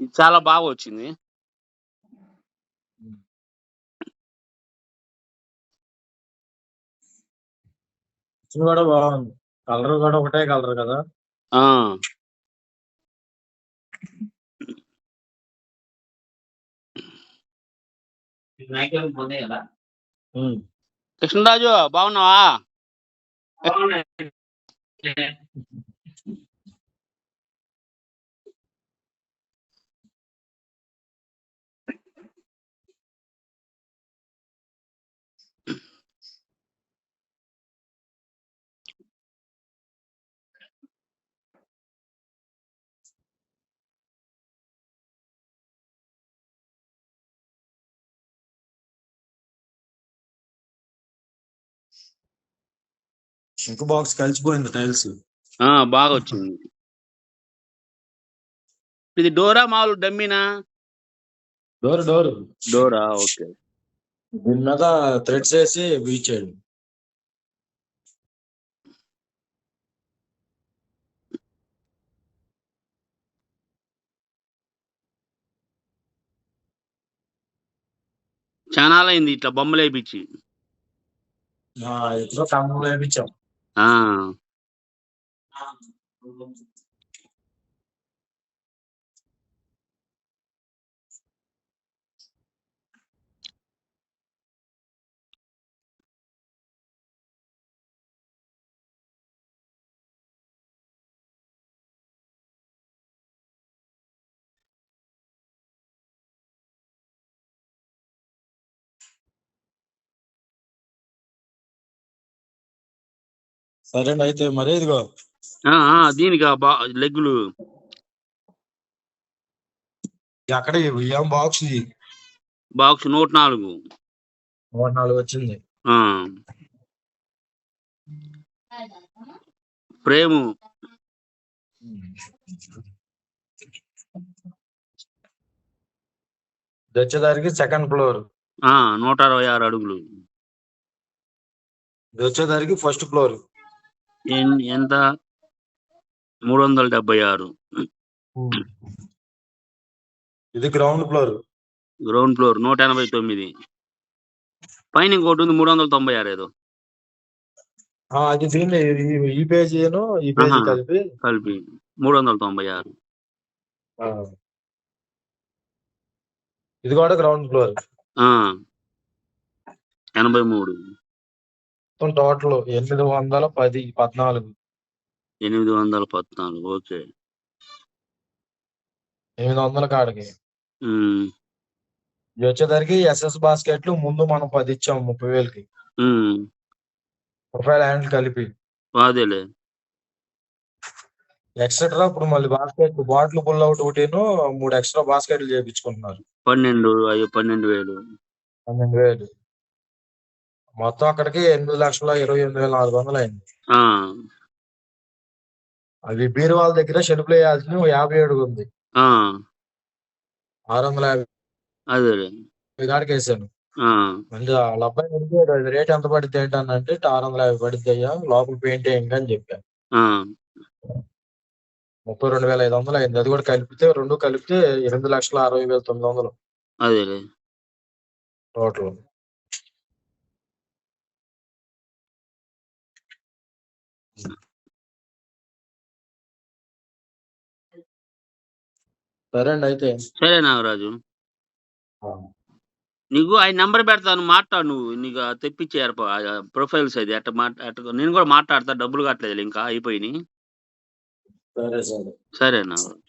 ఇది చాలా బాగా వచ్చింది. కూడా బాగుంది. కలర్ కూడా ఒకటే కలర్ కదా. కృష్ణరాజు బాగున్నావా? ఇంకో బాక్స్ కలిసిపోయింది టైల్స్. ఆ బాగా వచ్చింది. ఇది డోరా మామూలు డమ్మినా? Door door. Dora okay. దీని మీద థ్రెడ్స్ వేసి బీచాడు చాలా అయింది ఇట్లా బొమ్మలు వేయించి ఎప్పుడో కమ్మలు వేయించాం ఆ సరేండి అయితే మరి ఇదిగో. దీనికి లెగ్గులు. అక్కడ ఏం బాక్స్ బాక్స్ నూట నాలుగు. నూట నాలుగు వచ్చింది. ఇది వచ్చేదానికి సెకండ్ ఫ్లోర్ ఆ నూట అరవై ఆరు అడుగులు. వచ్చేదానికి ఫస్ట్ ఫ్లోర్ ఎంత? మూడు వందల డెబ్బై ఆరు. ఇది గ్రౌండ్ ఫ్లోర్. గ్రౌండ్ ఫ్లోర్ నూట ఎనభై తొమ్మిది. పైన ఇంకోటి ఉంది మూడు వందల తొంభై ఆరు ఏదో. అది దీన్ని ఈ- ఈ పేజీ ఈ పేజీ ఆహా. కలిపి. కలిపి మూడు వందల తొంభై ఆరు. ఇది కూడా గ్రౌండ్ ఫ్లోర్. ఆ, ఎనభై మూడు. మొత్తం టోటల్ ఎనిమిది వందల పది పద్నాలుగు. ఎనిమిది వందల పద్నాలుగు ఓకే. ఎనిమిది వందల కాడికి. ఉమ్, ఇది వచ్చేసరికి ఎస్ఎస్ బాస్కెట్లు ముందు మనం పది ఇచ్చాం ముప్పై వేలకి. ఉమ్, ప్రొఫైల్ హ్యాండిల్ కలిపి. అదేలే. ఎక్స్ట్రా ఇప్పుడు మళ్ళీ బాస్కెట్ బాటిల్ పుల్ అవుట్ ఒకటిను మూడు ఎక్స్ట్రా బాస్కెట్లు చేపించుకుంటున్నారు. పన్నెండు అయ్యో పన్నెండు వేలు. పన్నెండు వేలు. మొత్తం అక్కడికి ఎనిమిది లక్షల ఇరవై ఎనిమిది వేల నాలుగు వందలు అయింది. అవి బీరు వాళ్ళ దగ్గర షెల్ఫ్లు వేయాల్సిన యాభై ఏడు ఉంది ఆరు వందల యాభై కాడికి వేసాను. అంటే వాళ్ళ అబ్బాయి అడిగాడు అది రేట్ ఎంత పడుతుంది ఏంటంటే ఆరు వందల యాభై పడుతుంది అయ్యా లోపల పెయింట్ ఇంకా అని చెప్పాను ముప్పై రెండు వేల ఐదు వందలు అయింది. అది కూడా కలిపితే రెండు కలిపితే ఎనిమిది లక్షల అరవై వేల తొమ్మిది వందలు టోటల్. సరే అండి అయితే సరే నాగరాజు. నీకు ఆయన నంబర్ పెడతాను మాట్లాడు నువ్వు నీకు తెప్పించే ప్రొఫైల్స్ అది అట్ట మాట్ అట్ట నేను కూడా మాట్లాడతా డబ్బులు కట్టలేదు ఇంకా అయిపోయినాయి. సరే సరే. సరే నాగరాజు.